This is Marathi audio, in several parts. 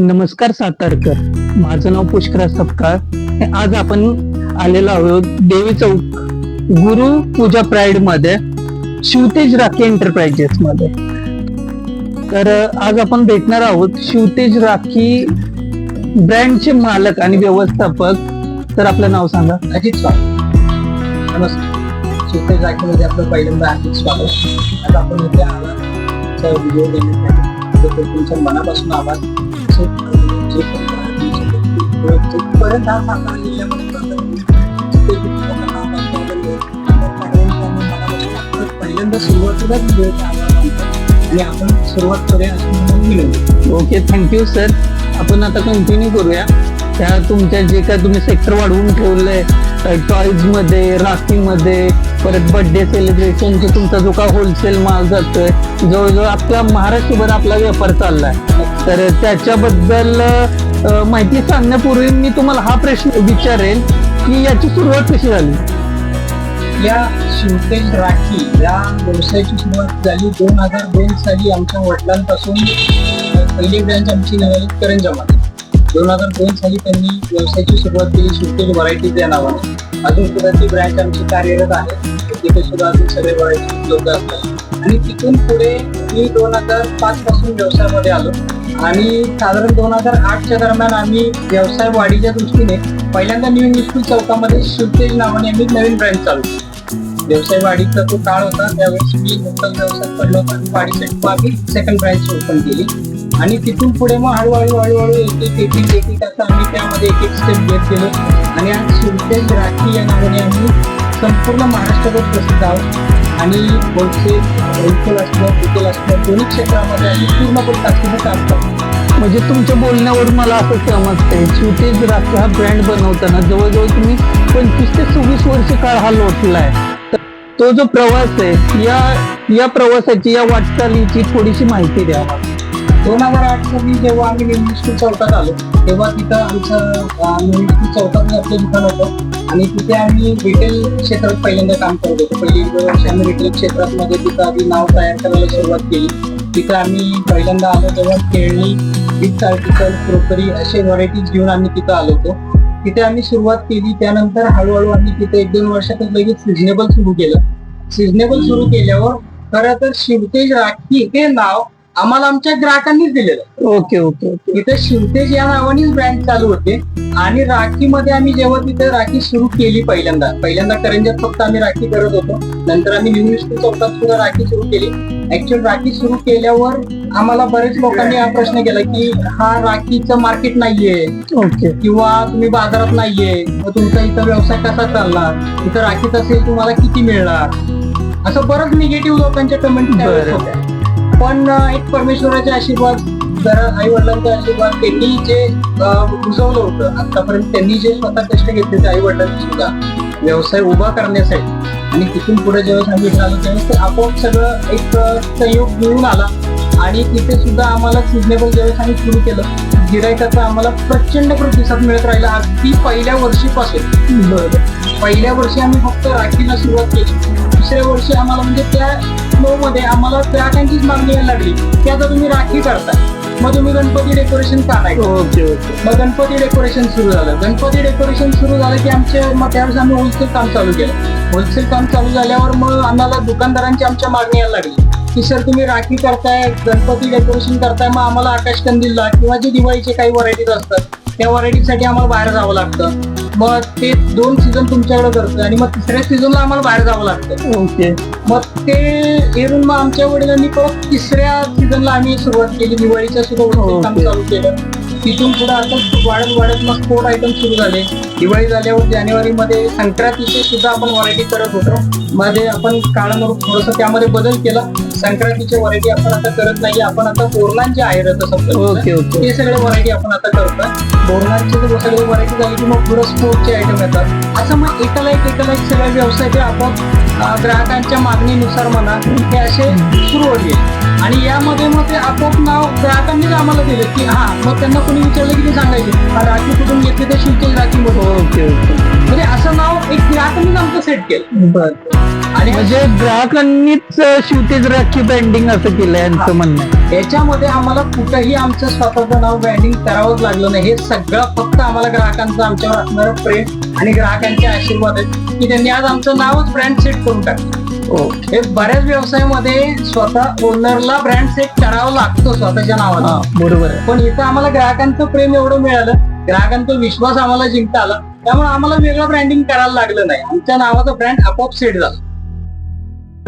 नमस्कार सातारकर. माझं नाव पुष्करा सपकाळ. आज आपण आलेलो आहोत देवी चौक गुरु पूजा प्राईडमध्ये शिवतेज राखी एंटरप्राइजेस मध्ये. तर आज आपण भेटणार आहोत शिवतेज राखी ब्रँडचे मालक आणि व्यवस्थापक. तर आपलं नाव सांगा. अजित स्वागत नमस्कार. सुते जागेमध्ये आपलं पहिल्यांदा हार्दिक स्वागत. आज आपण इथे आला. व्हिडिओ देण्यासाठी तुमच्या मनापासून आवाज सो, हा सातारा जिल्ह्यामध्ये पहिल्यांदा सुरुवातीलाच आणि आपण सुरुवात करूया असं म्हणून ओके थँक्यू सर आपण आता कंटिन्यू करूया. त्या तुमच्या जे काय तुम्ही सेक्टर वाढवून ठेवलंय टॉईजमध्ये राखी मध्ये परत बर्थडे सेलिब्रेशनचे तुमचा जो काय होलसेल माल जातोय जवळजवळ आपल्या महाराष्ट्रभर आपला व्यापार चाललाय. तर त्याच्याबद्दल माहिती सांगण्यापूर्वी मी तुम्हाला हा प्रश्न विचारेल की याची सुरुवात कशी झाली? या शिवतेज राखी या व्यवसायाची सुरुवात झाली दोन हजार दोन साली आमच्या वडिलांपासून अं, पहिली ब्रँच आमची नवाली करंजामध्ये दोन हजार दोन साली त्यांनी व्यवसायाची सुरुवात केली शिवतेज व्हरायटीज या नावाने. अजून सुद्धा ती ब्रँच आमची कार्यरत आहे. तिथे सुद्धा अजून सगळे व्हरायटी उपलब्ध असतात. आणि तिथून पुढे मी दोन हजार पाच पासून व्यवसायामध्ये आलो. आणि साधारण दोन हजार आठच्या दरम्यान आम्ही व्यवसाय वाढीच्या दृष्टीने पहिल्यांदा न्यू इंग्लिश स्कूल चौकामध्ये शिवतेज नावाने आम्ही नवीन ब्रँच चालू केली. व्यवसाय वाढीचा तो काळ होता. त्यावेळेस मी नुकताच व्यवसाय पडलो होता आणि वाढीसाठी मागील सेकंड ब्रँच ओपन केली. आणि तिथून पुढे मग हळूहळू हळूहळू एक एक एक एक एक एक असं आम्ही त्यामध्ये एक एक स्टेप घेत गेलो. आणि आज शिवतेज राखी या नावाने आम्ही संपूर्ण महाराष्ट्रातच प्रसिद्ध आहोत. आणि होलसेल होलसेल असलं रिटेल असलं दोन्ही क्षेत्रामध्ये आम्ही पूर्णपणे ताकदीने काम करतो म्हणजे तुमच्या बोलण्यावरून मला असं समजतंय शिवतेज राखी हा ब्रँड बनवताना जवळजवळ तुम्ही पंचवीस ते सव्वीस वर्ष काळ हा लोटला तर तो जो प्रवास आहे या या प्रवासाची या वाटचालीची थोडीशी माहिती द्या. मला दोन हजार आठ साली जेव्हा आम्ही निवडणूक चौकात आलो तेव्हा तिथं आमचं निवडणूक चौकात आपलं दुकान होतं. आणि तिथे आम्ही रिटेल क्षेत्रात पहिल्यांदा काम करत होतो. पहिली दोन वर्ष आम्ही रिटेल क्षेत्रात मध्ये तिथं आधी नाव तयार करायला सुरुवात केली. तिथं आम्ही पहिल्यांदा आलो तेव्हा खेळणी विथ आर्टिकल क्रोकरी असे व्हरायटीज घेऊन आम्ही तिथं आलो होतो. तिथे आम्ही सुरुवात केली. त्यानंतर हळूहळू आम्ही तिथे एक दोन वर्षातच लगेच सिजनेबल सुरू केलं. सिजनेबल सुरू केल्यावर खरं तर शिवतेज राखी हे नाव आम्हाला आमच्या ग्राहकांनीच दिलेलं. Okay okay okay. इथे शिवतेज या नावानेच ब्रँड चालू होते. आणि राखीमध्ये आम्ही जेव्हा तिथे राखी सुरू केली पहिल्यांदा पहिल्यांदा करंजात फक्त आम्ही राखी करत होतो. नंतर आम्ही न्यू स्कूल चौकात सुद्धा राखी सुरू केली. ऍक्च्युअल राखी सुरू केल्यावर आम्हाला बरेच लोकांनी हा प्रश्न केला की हा राखीचं मार्केट नाहीये. ओके. किंवा तुम्ही बाजारात नाहीये. मग तुमचा इथं व्यवसाय कसा चालणार? इथं राखीत असेल तुम्हाला किती मिळणार? असं बरंच निगेटिव्ह लोकांच्या कमेंट बरं. होत्या. पण एक परमेश्वराचे आशीर्वाद जरा आई वडिलांचा आशीर्वाद त्यांनी जे अं, बुजवलं होतं आतापर्यंत त्यांनी जे स्वतः कष्ट घेतले ते आई वडिलांनी सुद्धा व्यवसाय उभा करण्यासाठी. आणि तिथून पुढे जेव्हा इथे आलो तेव्हा ते आपोआप सगळं एक संयोग मिळून आला. आणि तिथे सुद्धा आम्हाला सिजनेबल ज्यावेळेस आम्ही सुरू केलं गिरायकाचा आम्हाला प्रचंड प्रतिसाद मिळत राहिला. अगदी पहिल्या वर्षीपासून. पहिल्या वर्षी आम्ही फक्त राखीला सुरुवात केली. दुसऱ्या वर्षी आम्हाला म्हणजे त्या फ्लो मध्ये आम्हाला ग्राहकांचीच मागणी यायला लागली. की आता तुम्ही राखी करताय मग तुम्ही गणपती डेकोरेशन का नाही करत? Okay okay. मग गणपती डेकोरेशन सुरू झालं. गणपती डेकोरेशन सुरू झालं की आमचे मग त्यावेळेस आम्ही होलसेल काम चालू केलं. होलसेल काम चालू झाल्यावर मग आम्हाला दुकानदारांची आमच्या मागणी यायला लागली. की सर तुम्ही राखी करताय गणपती डेकोरेशन करताय मग आम्हाला आकाश कंदीलला किंवा जे दिवाळीचे काही व्हरायटीज असतात त्या व्हरायटीसाठी आम्हाला बाहेर जावं लागतं. मग ते दोन सीझन तुमच्याकडे करतोय आणि मग तिसऱ्या सीझनला आम्हाला बाहेर जावं लागतं ओके. मग ते येऊन मग आमच्या वडिलांनी परत तिसऱ्या सीझनला आम्ही सुरुवात केली. दिवाळीच्या सुद्धा wholesale काम. चालू केलं. तिथून पुढे आता वाढत वाढत मग स्पोर्ट आयटम सुरू झाले. दिवाळी झाल्यावर जानेवारीमध्ये संक्रांतीचे सुद्धा आपण व्हरायटी करत होतो. मध्ये आपण काळानुरूप थोडस त्यामध्ये बदल केला. संक्रांतीचे व्हरायटी आपण आता करत नाही आपण आता बोरणांचे आहे रथ ओके ओके. हे सगळे व्हरायटी आपण आता करतोय. बोरणांचे जर सगळे व्हरायटी झाली की मग पुढे स्पोर्टचे आयटम येतात. असं मग एकाला एक एकाला एक सगळे व्यवसाय ते आपण ग्राहकांच्या मागणीनुसार म्हणा ते असे सुरू होते आणि यामध्ये मग ते आपोआप नाव ग्राहकांनीच आम्हाला दिलं की हा. मग त्यांना कोणी विचारलं की ते सांगायचे हा राखी कुठून घेतली तर शिवतेज राखी म्हणून. Okay okay. म्हणजे असं नाव एक ग्राहकांनीच आमचं सेट केलं. बर. आणि म्हणजे ग्राहकांनीच शिवतेज राखी ब्रँडिंग असं केलं यांचं म्हणणं. याच्यामध्ये आम्हाला कुठंही आमचं स्वतःचं नाव ब्रँडिंग करावंच लागलं नाही. हे सगळं फक्त आम्हाला ग्राहकांचं आमच्यावर असणारं प्रेम आणि ग्राहकांचे आशीर्वाद आहेत की त्यांनी आज आमचं नावच ब्रँड सेट करून टाकलं. हो हे बऱ्याच व्यवसायामध्ये स्वतः ओनरला ब्रँड सेट करावा लागतो स्वतःच्या नावाला बरोबर आहे. पण इथं आम्हाला ग्राहकांचं प्रेम एवढं मिळालं ग्राहकांचा विश्वास आम्हाला जिंकता आला. त्यामुळे आम्हाला वेगळं ब्रँडिंग करायला लागलं नाही. आमच्या नावाचा ब्रँड आपोआप सेट झाला.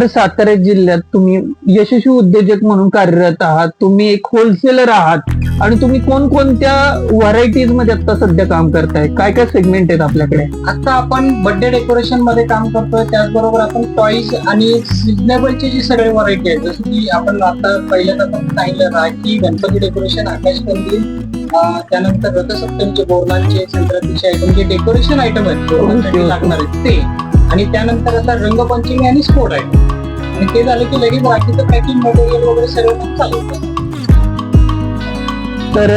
तर सातारा जिल्ह्यात तुम्ही यशस्वी उद्योजक म्हणून कार्यरत आहात. तुम्ही एक होलसेलर आहात. आणि तुम्ही कोणकोणत्या व्हरायटीजमध्ये आता सध्या काम करताय? काय काय सेगमेंट आहेत आपल्याकडे? आता आपण बर्थडे डेकोरेशनमध्ये काम करतोय. त्याचबरोबर आपण टॉईज आणि सिजनेबलचे जे सगळे व्हरायटी आहेत जसं की आपण आता पहिल्याच आपण सांगितलं राखी गणपती डेकोरेशन आकाशकंदील अं, त्यानंतर रथसप्तमीचे बोरणांचे संक्रांतीचे आयटम जे डेकोरेशन आयटम आहेत. लागणार आहेत ते. आणि त्यानंतर आता रंगपंचमी आणि स्पोर्ट आयटम आणि ते झालं की लगेच राखीचं पॅकिंग मटेरियल वगैरे सगळं चालू होतं. तर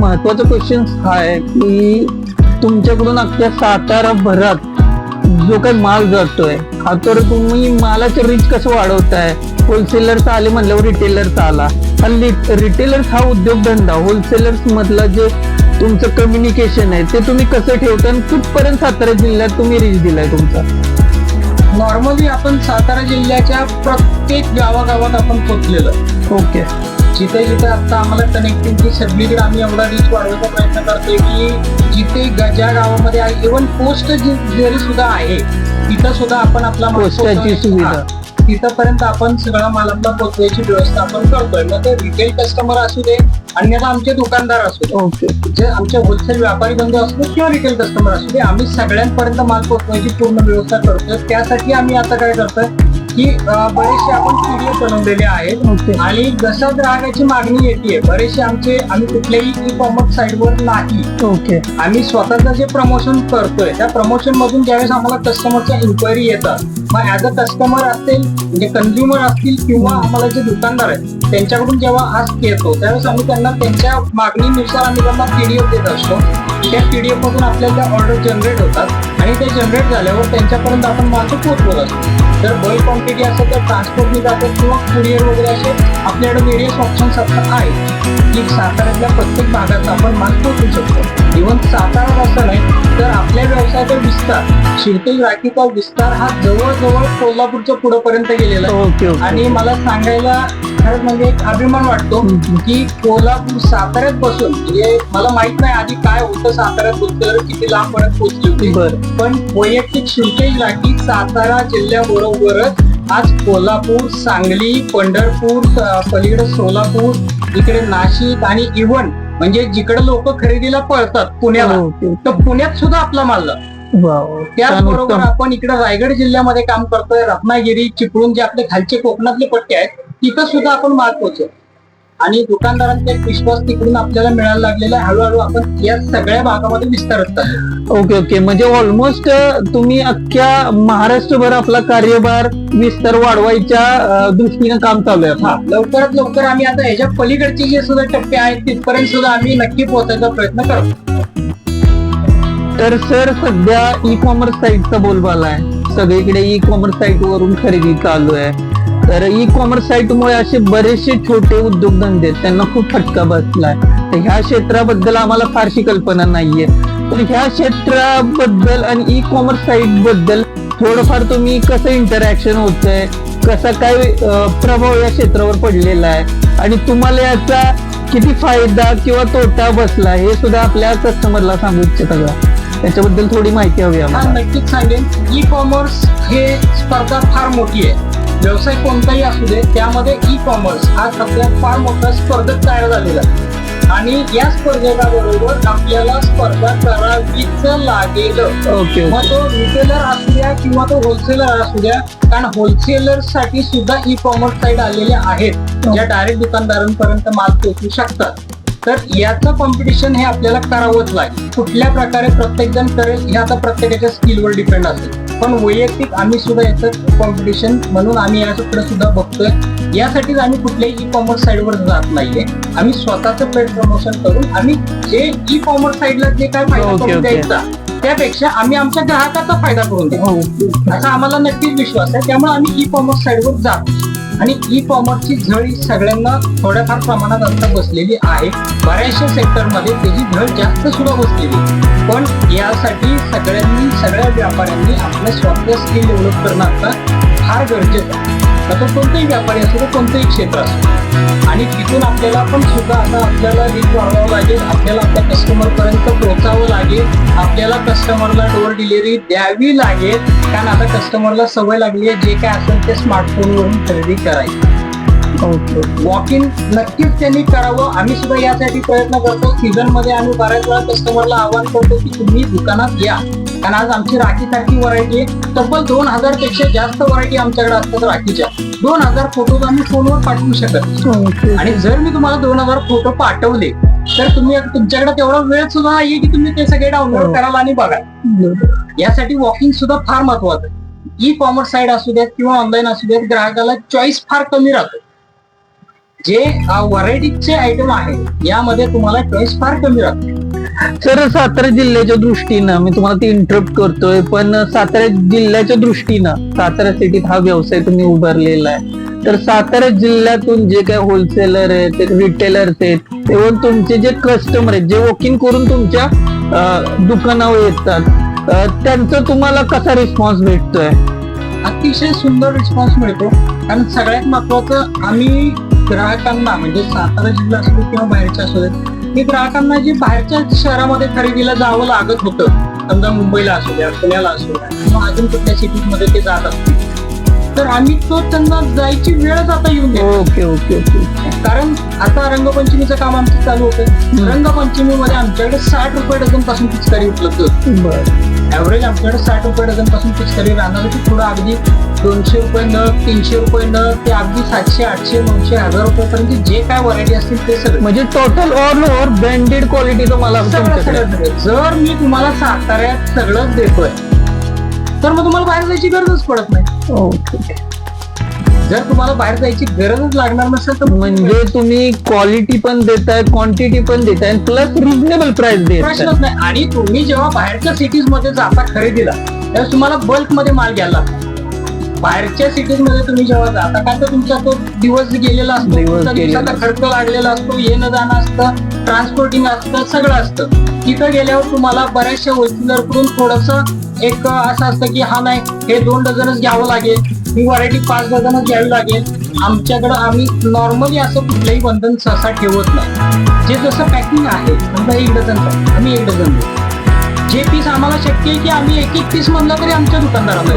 महत्त्वाचा क्वेश्चन हा आहे की तुमच्याकडून अख्ख्या सातारा भरात जो काही माल जातोय हा तर तुम्ही मालाचे रिच कसं वाढवताय? होलसेलरचा आले म्हणल्यावर रिटेलरचा आला. हल्ली रिटेलर्स हा उद्योगधंदा होलसेलर्स मधला जे तुमचं कम्युनिकेशन आहे ते तुम्ही कसं ठेवता आणि कुठपर्यंत सातारा जिल्ह्यात तुम्ही रिच दिलाय तुमचा? नॉर्मली आपण सातारा जिल्ह्याच्या प्रत्येक गावागावात आपण पोचलेलो. ओके जिथे जिथे आता आम्हाला कनेक्टिव्हिटी सगळीकडे आम्ही एवढा रीच वाढवायचा प्रयत्न करतोय की जिथे ग- ज्या गावामध्ये आहे इव्हन पोस्ट जरी सुद्धा आहे तिथं सुद्धा आपण आपला पोस्टाची सुविधा. तिथंपर्यंत आपण सगळा माल आपला पोहोचवायची व्यवस्था आपण करतोय. मग ते रिटेल कस्टमर असू दे अन्यथा आमचे दुकानदार असू दे. जे आमचे होलसेल व्यापारी बंधू असू दे किंवा रिटेल कस्टमर असू दे आम्ही सगळ्यांपर्यंत माल पोहोचवायची पूर्ण व्यवस्था करतोय. त्यासाठी आम्ही आता काय करतोय की बरेचसे आपण पीडीएफ बनवलेले आहेत. आणि जसं ग्राहकाची मागणी येते बरेचसे आमचे आम्ही कुठल्याही ई कॉमर्स साईटवर नाही. ओके. आम्ही स्वतःचं जे प्रमोशन करतोय त्या प्रमोशन मधून ज्यावेळेस आम्हाला कस्टमरच्या इन्क्वायरी येतात मग ऍज अ कस्टमर असतील म्हणजे कंझ्युमर असतील किंवा आम्हाला जे दुकानदार आहेत त्यांच्याकडून जेव्हा आस्क येतो त्यावेळेस आम्ही त्यांना त्यांच्या मागणीनुसार आम्ही त्यांना पीडीएफ देत असतो. त्या पीडीएफ मधून आपल्याला ऑर्डर जनरेट होतात आणि ते जनरेट झाल्यावर त्यांच्यापर्यंत आपण माल पोहोचवत असतो. जर बल्क क्वांटिटी असेल तर ट्रान्सपोर्टने जातात किंवा कुरिअर वगैरे असे आपल्याकडे व्हेरियस ऑप्शन्स आता आहेत. की साताऱ्यातल्या प्रत्येक भागात आपण माल पोहोचू शकतो. इव्हन सातारा असं नाही तर आपल्या व्यवसायाचा विस्तार शिवतेज राखीचा विस्तार हा जवळजवळ कोल्हापूरच्या पुढेपर्यंत गेलेला आहे. आणि मला सांगायला खरंच म्हणजे एक अभिमान वाटतो. की कोल्हापूर साताऱ्यात बसून म्हणजे मला माहीत नाही आधी काय होतं साताऱ्यात होतं किती लांबपर्यंत पोहोचली होती. पण वैयक्तिक शिवतेज राखी सातारा जिल्ह्याबरोबरच आज कोल्हापूर सांगली पंढरपूर पलीकडे सोलापूर इकडे नाशिक आणि इव्हन म्हणजे जिकडे लोक खरेदीला पळतात पुण्याला ओके तर पुण्यात सुद्धा आपला माल त्याचबरोबर आपण इकडे रायगड जिल्ह्यामध्ये काम करतोय रत्नागिरी चिपळूण जे आपले खालचे कोकणातले पट्टे आहेत तिथं सुद्धा आपण माल पोहोचतो आणि दुकानदारांचा एक विश्वास तिकडून आपल्याला मिळायला लागलेला आहे. हळूहळू आपण या सगळ्या भागामध्ये विस्तारत चाललो. Okay okay. म्हणजे ऑलमोस्ट तुम्ही अख्ख्या महाराष्ट्रभर आपला कार्यभार विस्तार वाढवायच्या दृष्टीने काम चालू आहे. हा. लवकरात लवकर आम्ही आता ह्याच्या पलीकडचे जे सुद्धा टप्पे आहेत तिथपर्यंत सुद्धा आम्ही नक्की पोहोचायचा प्रयत्न करतो तर सर सध्या ई कॉमर्स साईटचा बोलबाला आहे. सगळीकडे ई कॉमर्स साईट वरून खरेदी चालू आहे. तर ई कॉमर्स साईटमुळे असे बरेचसे छोटे उद्योगधंदे आहेत, त्यांना खूप फटका बसलाय. तर ह्या क्षेत्राबद्दल आम्हाला फारशी कल्पना नाहीये. तर ह्या क्षेत्राबद्दल आणि ई कॉमर्स साईटबद्दल थोडंफार तुम्ही कसं इंटरॅक्शन होतंय कसा काय प्रभाव या क्षेत्रावर पडलेला आहे आणि तुम्हाला याचा किती फायदा किंवा तोटा बसला हे सुद्धा आपल्या कस्टमरला सांगू इच्छिता का? त्याच्याबद्दल थोडी माहिती हवी आम्हाला. नक्कीच सांगेन. ई कॉमर्स हे स्पर्धा फार मोठी आहे. व्यवसाय कोणताही असू दे त्यामध्ये ई कॉमर्स हा सध्या फार मोठा स्पर्धक तयार झालेला आहे. आणि या स्पर्धकाबरोबर आपल्याला स्पर्धा करावीच लागेल. ओके मग तो रिटेलर असू द्या किंवा तो होलसेलर असू द्या कारण होलसेलरसाठी सुद्धा ई कॉमर्स साईट आलेल्या आहेत ज्या डायरेक्ट दुकानदारांपर्यंत माल पोहोचू शकतात. तर याचं कॉम्पिटिशन हे आपल्याला करावंच लागेल. कुठल्या प्रकारे प्रत्येक जण करेल हे आता प्रत्येकाच्या स्किलवर डिपेंड असेल पण वैयक्तिक आम्ही सुद्धा याचं कॉम्पिटिशन म्हणून आम्ही याच्याकडे सुद्धा बघतोय. यासाठीच आम्ही कुठल्याही ई कॉमर्स साईटवर जात नाहीये. आम्ही स्वतःचं पेड प्रमोशन करून आम्ही जे ई कॉमर्स साईडला जे काय फायदा करून. द्यायचा त्यापेक्षा आम्ही आमच्या ग्राहकाचा फायदा करून देऊ. ओके असा आम्हाला नक्कीच विश्वास आहे. त्यामुळे आम्ही ई कॉमर्स साईडवर जातो आणि ई कॉमर्सची झळ ही सगळ्यांना थोड्याफार प्रमाणात आता बसलेली आहे. बऱ्याचशा सेक्टरमध्ये त्याची झळ जास्त सुद्धा बसलेली पण यासाठी सगळ्यांनी सगळ्या व्यापाऱ्यांनी आपलं स्वतः स्किल डेव्हलप करणं आता फार गरजेचं आहे. आता कोणताही व्यापारी असो कोणतंही क्षेत्र असो. आणि तिथून आपल्याला पण सुद्धा आता आपल्याला रीच वाढवावं लागेल. आपल्याला आपल्या कस्टमर पर्यंत पोहोचावं लागेल. आपल्याला कस्टमरला डोअर डिलिव्हरी द्यावी लागेल. कारण आता कस्टमरला सवय लागली आहे जे काय असेल ते स्मार्टफोनवरून खरेदी करायची. वॉक इन नक्कीच त्यांनी करावं. आम्ही सुद्धा यासाठी प्रयत्न करतो. सीझनमध्ये आम्ही बऱ्याच वेळा कस्टमरला आवाहन करतो की तुम्ही दुकानात या. कारण आज आमची राखी सारखी व्हरायटी आहे. तब्बल दोन हजारपेक्षा जास्त व्हरायटी आमच्याकडे असतात राखीच्या. दोन हजार फोटो आम्ही फोनवर पाठवू शकत आणि जर मी तुम्हाला दोन हजार फोटो पाठवले तर तुम्ही तुमच्याकडे तेवढा वेळ सुद्धा नाहीये की तुम्ही ते सगळे डाउनलोड हो. कराल आणि बघा. यासाठी वॉकिंग सुद्धा फार महत्वाचं आहे. ई कॉमर्स साईड असू द्यात किंवा ऑनलाईन असू द्यात ग्राहकाला चॉईस फार कमी राहतो. जे व्हरायटीचे आयटम आहे यामध्ये तुम्हाला चॉईस फार कमी राहते. सर सातारा जिल्ह्याच्या दृष्टीनं मी तुम्हाला ते इंटरप्ट करतोय पण सातारा जिल्ह्याच्या दृष्टीनं सातारा सिटीत हा व्यवसाय तुम्ही उभारलेला आहे. तर सातारा जिल्ह्यातून जे काही होलसेलर आहेत रिटेलर्स आहेत इव्हन तुमचे जे कस्टमर आहेत जे वॉकिंग करून तुमच्या दुकानावर येतात त्यांचा तुम्हाला कसा रिस्पॉन्स भेटतोय? अतिशय सुंदर रिस्पॉन्स मिळतो. कारण सगळ्यात महत्वाचं आम्ही ग्राहकांना म्हणजे सातारा जिल्हा असू किंवा बाहेरच्या असू दे की ग्राहकांना जे बाहेरच्या शहरामध्ये खरेदीला जावं लागत होतं समजा मुंबईला असू द्या पुण्याला असू द्या किंवा अजून कुठल्या सिटीमध्ये ते जात असतील. तर आम्ही तो त्यांना जायची वेळच आता येऊन देतो ओके ओके ओके. कारण आता रंगपंचमीचं काम आमचं चालू होतं. रंगपंचमीमध्ये आमच्याकडे साठ रुपये डझनपासून पिचकारी उपलब्ध होती. बर. ऍव्हरेज आमच्याकडे साठ रुपये डझनपासून पिचकारी राहणार होती. पुढे अगदी दोनशे रुपये न तीनशे रुपये न ते अगदी सातशे आठशे नऊशे हजार रुपयेपर्यंत जे काय व्हरायटी असतील ते सगळं. म्हणजे टोटल ऑल ओव्हर ब्रँडेड सगळं सगळं. जर मी तुम्हाला साताऱ्यात सगळंच देतोय तर मग तुम्हाला बाहेर जायची गरजच पडत नाही. ओके. जर तुम्हाला बाहेर जायची गरजच लागणार नसेल तर म्हणजे तुम्ही क्वालिटी पण देताय क्वांटिटी पण देताय प्लस रिझनेबल प्राइस प्रश्नच नाही. आणि तुम्ही जेव्हा बाहेरच्या सिटीजमध्ये जाता खरेदीला तेव्हा तुम्हाला बल्कमध्ये माल घ्यायला लागतो. बाहेरच्या सिटीजमध्ये तुम्ही जेव्हा जाता काय तर तुमचा तो दिवस गेलेला असतो दिवस तुमचा गेलेला दिवसाचा खर्च लागलेला असतो येणं जाणं असतं ट्रान्सपोर्टिंग असतं सगळं असतं. तिथं गेल्यावर तुम्हाला बऱ्याचशा होलसेलरकडून थोडस एक असं असतं की हा नाही हे दोन डझनच घ्यावं लागेल. ही व्हरायटी पाच डझनच घ्यावी लागेल. आमच्याकडं आम्ही नॉर्मली असं कुठलंही बंधन सहसा ठेवत नाही. जे जसं पॅकिंग आहे समजा एक डझनचं आम्ही एक डझन देऊ. जे पीस आम्हाला शक्य आहे की आम्ही एक एक पीस म्हणलं तरी आमच्या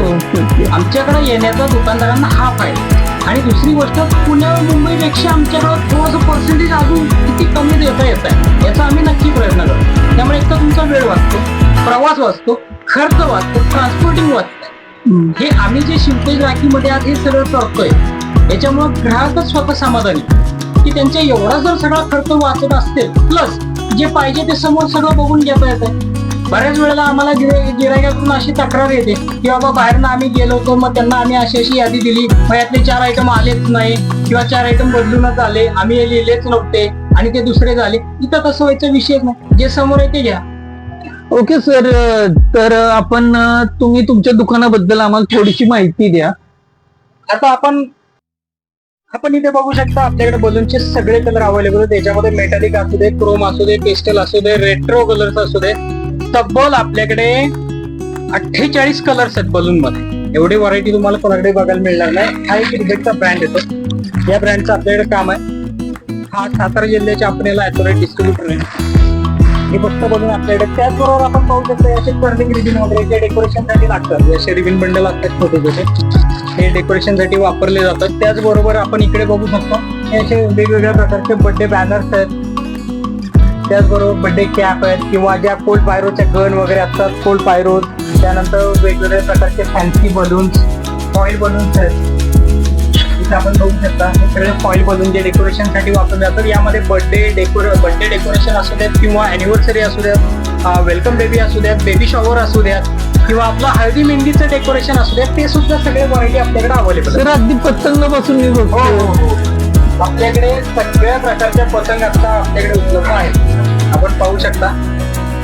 ओके आमच्याकडे येण्याचा दुकानदारांना हा फायदा आणि दुसरी गोष्ट पुणे मुंबईपेक्षा आमच्याकडे थोडंसं पर्सेंटेज अजून किती कमी देता येत आहे याचा आम्ही नक्की प्रयत्न करतो. त्यामुळे एक तर तुमचा वेळ वाचतो प्रवास वाचतो खर्च वाचतो ट्रान्सपोर्टिंग वाचतं. हम्म. हे आम्ही जे शिवतेज राखीमध्ये आज हे सगळं करतोय. याच्यामुळं ग्राहकच स्वतः समाधानी. की त्यांच्या एवढा जर सगळा खर्च वाचत असतील प्लस जे पाहिजे ते समोर सगळं बघून घेता येतं बऱ्याच वेळेला आम्हाला गिरा- गिरायकाकडून अशी तक्रार येते की बाबा बाहेरनं आम्ही गेलो होतो मग त्यांना आम्ही अशी अशी यादी दिली. मग यातले चार आयटम आलेच नाही किंवा चार आयटम बदलूनच आले आम्ही लिहिलेच नव्हते आणि ते दुसरे झाले. इथं तसं व्हायचा विषयच नाही. जे समोर आहे ते घ्या. ओके सर तर आपण तुम्ही तुमच्या दुकानाबद्दल आम्हाला थोडीशी माहिती द्या. आता आपण आपण इथे बघू शकता आपल्याकडे बलूनचे सगळे कलर अवेलेबल आहेत. त्याच्यामध्ये मेटॅलिक असू दे क्रोम असू दे पेस्टल असू दे रेट्रो कलर्स असू दे तब्बल आपल्याकडे अठ्ठेचाळीस कलर्स आहेत बलून मध्ये एवढी व्हरायटी तुम्हाला कोणाकडे बघायला मिळणार नाही. हा एक रिजेक्टचा ब्रँड येतो. या ब्रँडचं आपल्याकडे काम आहे. हा सातारा जिल्ह्याच्या आपण याला ऍथोरेट डिस्ट्रीब्युटर आहे. हे फक्त बघून आपल्याकडे त्याचबरोबर आपण पाहू शकतो असे कर्लिंग रिबिन वगैरे जे डेकोरेशनसाठी लागतात. असे रिबिन बंडल असतात छोटे छोटे हे डेकोरेशनसाठी वापरले जातात. त्याचबरोबर आपण इकडे बघू शकतो हे असे वेगवेगळ्या प्रकारचे बर्थडे बॅनर्स आहेत. त्याचबरोबर बर्थडे कॅप आहेत किंवा ज्या कोल्ड पायरोच्या गन वगैरे असतात कोल्ड पायरो त्यानंतर वेगवेगळ्या प्रकारचे फॅन्सी बलून्स ऑइल बलून्स आहेत. इथे आपण बघू शकता हे सगळे फॉईल बलून जे डेकोरेशनसाठी वापरले जातात यामध्ये बर्थडे डेकोरे बर्थडे डेकोरेशन असू द्यात किंवा अॅनिव्हर्सरी असू द्यात वेलकम बेबी असू द्यात बेबी शॉवर असू द्यात किंवा आपलं हळदी मेहंदीचं डेकोरेशन असू द्यात ते सुद्धा सगळे व्हरायटी आपल्याकडे अवेलेबल सर अगदी मी हो हो बघतो हो. आपल्याकडे सगळ्या प्रकारच्या पतंग आता आपल्याकडे उपलब्ध आहेत. आपण पाहू शकता.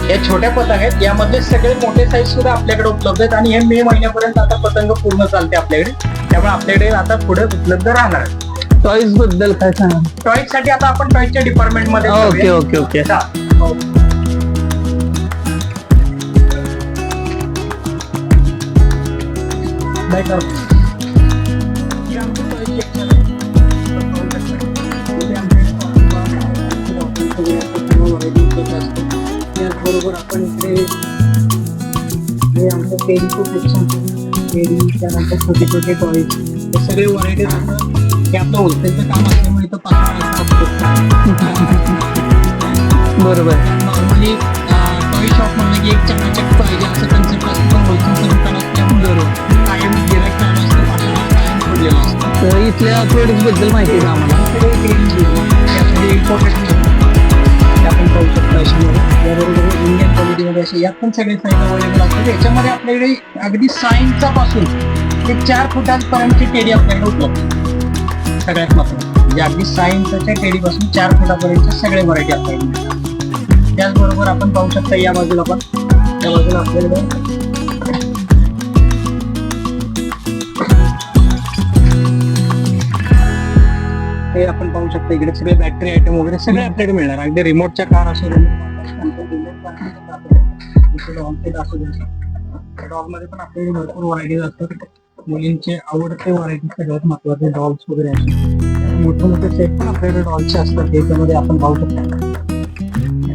या छोट्या पतंग आहेत यामधले सगळे मोठे साईज सुद्धा आपल्याकडे उपलब्ध आहेत आणि हे मे महिन्यापर्यंत आता पतंग पूर्ण चालते आपल्याकडे त्यामुळे आपल्याकडे आता पुढे उपलब्ध राहणार टॉईजबद्दल काय सांगा टॉईजसाठी आता आपण टॉईजच्या डिपार्टमेंटमध्ये ओके. Okay okay. नाही? आहे. आपण आपण इकडे हे आमचं पेरीचं सेक्शन पेरी त्यानंतर छोटे छोटे टॉईज हे सगळे व्हरायटी असतात हे आपलं होलसेलचं काम असल्यामुळे पाच बरोबर. नॉर्मली टॉय शॉप म्हणलं की एक चकाचक पाहिजे असं कन्सेप्ट असतं पण होलसेलचं दुकान असल्यामुळे कायम गिरायक चालू असतं पाठीमागे कायम पडलेलं असतं. तर इथल्या प्रोडक्टबद्दल माहिती द्या आम्हाला. इकडे पाहू शकता याबरोबर इंडियन क्वालिटीमध्ये असे यात पण सगळे साईज अवेलेबल असतात. याच्यामध्ये आपल्याकडे अगदी साईनचा पासून ते चार फुटांपर्यंतची टेडी आपल्याकडे उपलब्ध सगळ्यात मात्र म्हणजे अगदी साईनच्या टेडीपासून चार फुटापर्यंतच्या सगळे व्हरायटी आपल्याकडे त्याचबरोबर आपण पाहू शकता या बाजूला पण. त्या बाजूला आपल्याकडे वगैरे आपण पाहू शकता इकडे सगळे बॅटरी आयटम वगैरे सगळे आपल्याकडे मिळणार अगदी रिमोटच्या कार असो डॉगमध्ये पण आपल्याकडे भरपूर व्हरायटीज असतात मुलींचे आवडते व्हरायटी सगळ्यात महत्त्वाचे डॉल्स वगैरे आहेत मोठे मोठे सेट पण आपल्याकडे डॉल्सचे असतात त्याच्यामध्ये आपण पाहू शकता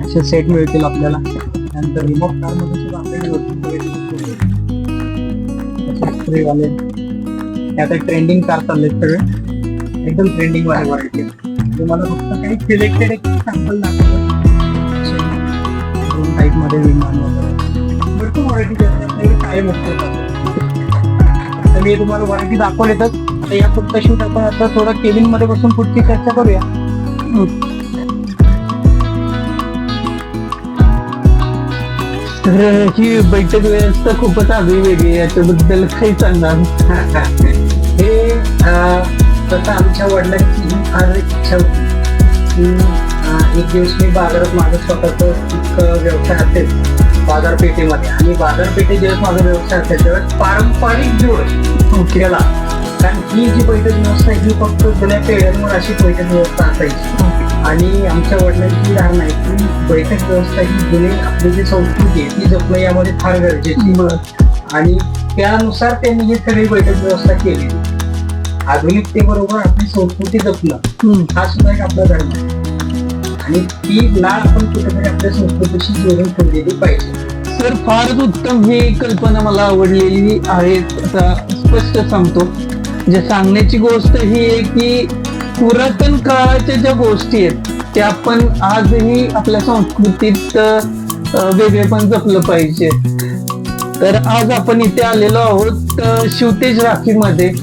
असे सेट मिळतील आपल्याला नंतर रिमोट कारमध्ये सुद्धा आपल्याकडे भरपूर वाले आता ट्रेंडिंग कार चालले सगळे एकदम ट्रेंडिंग वाले व्हरायटी तुम्हाला फक्त काही सिलेक्टेड एक सॅम्पल दाखवलं दोन टाईपमध्ये विमान वगैरे. भरपूर व्हरायटी आपल्याकडे कायम असतात तर मी तुम्हाला व्हरायटी दाखवलेतच आता या पुढचा शूट आपण आता थोडं केबिनमध्ये बसून पुढची चर्चा करूया. तर ही बैठक व्यवस्था खूपच आगळी वेगळी याच्याबद्दल काही सांगा हे तसं आमच्या वडिलांची ही फार इच्छा होती की एक दिवस मी बाजारात माझं स्वतःच एक व्यवसाय असेल बाजारपेठेमध्ये. आणि बाजारपेठेत जेव्हा माझा व्यवसाय असेल त्यावेळेस पारंपरिक जोड केला कारण ही जी बैठक व्यवस्था आहे, ही फक्त जुन्या पिढ्यांवर अशी बैठक व्यवस्था असायची. आणि आमच्या वडिलांची धारणा आहे की बैठक व्यवस्था ही जुनी आपली जी संस्कृती आहे ती जपणं यामध्ये फार गरजेची. आणि त्यानुसार त्यांनी ही सगळी बैठक व्यवस्था केली. आधुनिकतेबरोबर आपली संस्कृती जपणं. हा सुद्धा एक आपला धर्म आहे. आणि ती नाळ आपण कुठेतरी आपल्या संस्कृतीशी जोडून ठेवलेली पाहिजे. सर फारच उत्तम ही कल्पना मला आवडलेली आहे आता स्पष्ट सांगतो. जे सांगण्याची गोष्ट ही आहे की पुरातन काळाच्या ज्या गोष्टी आहेत त्या आपण आजही आपल्या संस्कृतीत अ, वेगळेपण जपलं पाहिजे. तर आज आपण इथे आलेलो आहोत शिवतेज राखीमध्ये.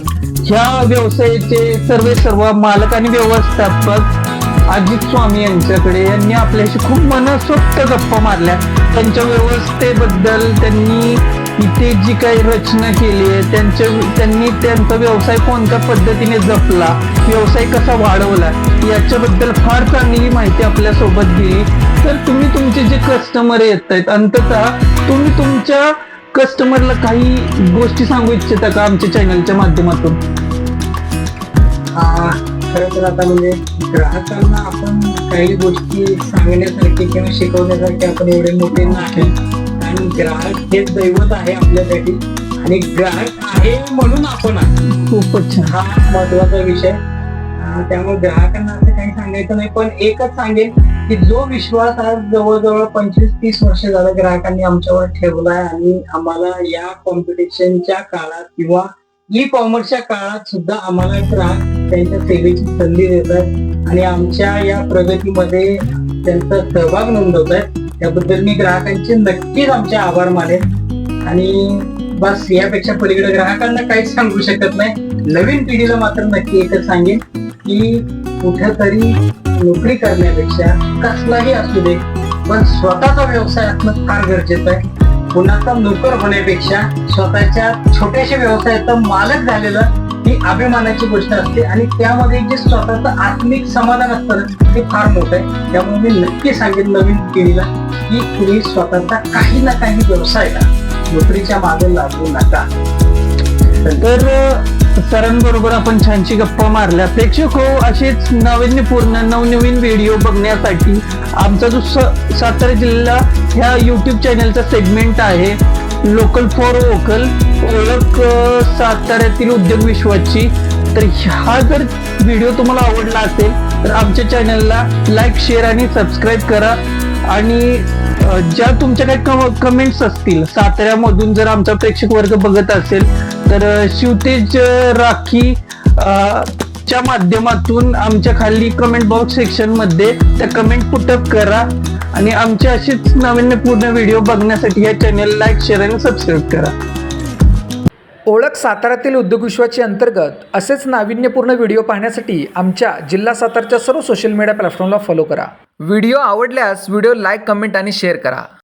ह्या व्यवसायाचे सर्व सर्व मालक आणि व्यवस्थापक अजित स्वामी यांच्याकडे यांनी आपल्याशी खूप मनसोक्त गप्पा मारल्या. त्यांच्या व्यवस्थेबद्दल त्यांनी इथे जी काही रचना केली आहे त्यांच्या त्यांनी त्यांचा व्यवसाय कोणत्या पद्धतीने जपला व्यवसाय कसा वाढवला याच्याबद्दल फार चांगली माहिती आपल्यासोबत दिली. तर तुम्ही तुमचे जे कस्टमर येत आहेत अंततः तुम्ही तुमच्या कस्टमरला काही गोष्टी सांगू इच्छिता का आमच्या चॅनलच्या माध्यमातून? खरं तर आता म्हणजे ग्राहकांना आपण काही गोष्टी सांगण्यासारखे किंवा शिकवण्यासारखे आपण एवढे मोठे नाही. कारण ग्राहक हेच दैवत आहे आपल्यासाठी आणि ग्राहक आहे म्हणून आपण खूपच छान. हा महत्त्वाचा विषय. त्यामुळे ग्राहकांना असं काही सांगायचं नाही पण एकच सांगेन की जो विश्वास आज जवळजवळ पंचवीस तीस वर्ष झालं ग्राहकांनी आमच्यावर ठेवलाय आणि आम्हाला या कॉम्पिटिशनच्या काळात किंवा ई कॉमर्सच्या काळात सुद्धा आम्हाला ग्राहक त्यांच्या सेवेची संधी देत आहेत आणि आमच्या या प्रगतीमध्ये त्यांचा सहभाग नोंदवत आहेत त्याबद्दल मी ग्राहकांचे नक्कीच आमचे आभार मानेन. आणि बस यापेक्षा पलीकडे ग्राहकांना काहीच सांगू शकत नाही. नवीन पिढीला मात्र नक्की एकच सांगेन की कुठेतरी नोकरी करण्यापेक्षा कसलाही असू दे पण स्वतःचा व्यवसाय असणं फार गरजेचं आहे. कुणाचा नोकर होण्यापेक्षा स्वतःच्या छोट्याशा व्यवसायाचा मालक झालेलं ही अभिमानाची गोष्ट असते आणि त्यामध्ये जे स्वतःचं आत्मिक समाधान असतं ना ते फार मोठं आहे. त्यामुळे मी नक्की सांगेन नवीन पिढीला की तुम्ही स्वतःचा काही ना काही व्यवसायला नोकरीच्या मागे लागू नका. तर सरांबरोबर आपण छानशी गप्पा मारल्या. प्रेक्षक हो असेच नाविन्यपूर्ण नवनवीन व्हिडिओ बघण्यासाठी आमचा जो स- सातारा जिल्हा ह्या यूट्यूब चॅनलचा सेगमेंट आहे लोकल फॉर वोकल ओळख साताऱ्यातील उद्योग विश्वाची. तर हा जर व्हिडिओ तुम्हाला आवडला असेल तर आमच्या चॅनलला लाईक शेअर आणि सबस्क्राईब करा. आणि ज्या तुमच्या काही कमेंट्स असतील साताऱ्यामधून जर आमचा प्रेक्षक वर्ग बघत असेल तर शिवतेज राखी च्या माध्यमातून आमच्या खाली कमेंट बॉक्स सेक्शनमध्ये त्या कमेंट पुटअप करा. आणि आमचे असेच नाविन्यपूर्ण व्हिडिओ बघण्यासाठी या चॅनल लाईक शेअर आणि सबस्क्राईब करा. ओळख साताऱ्यातील उद्योगविश्वाची अंतर्गत असेच नाविन्यपूर्ण व्हिडिओ पाहण्यासाठी आमच्या जिल्हा सातारच्या सर्व सोशल मीडिया प्लॅटफॉर्मला फॉलो करा. व्हिडिओ आवडल्यास व्हिडिओ लाईक कमेंट आणि शेअर करा.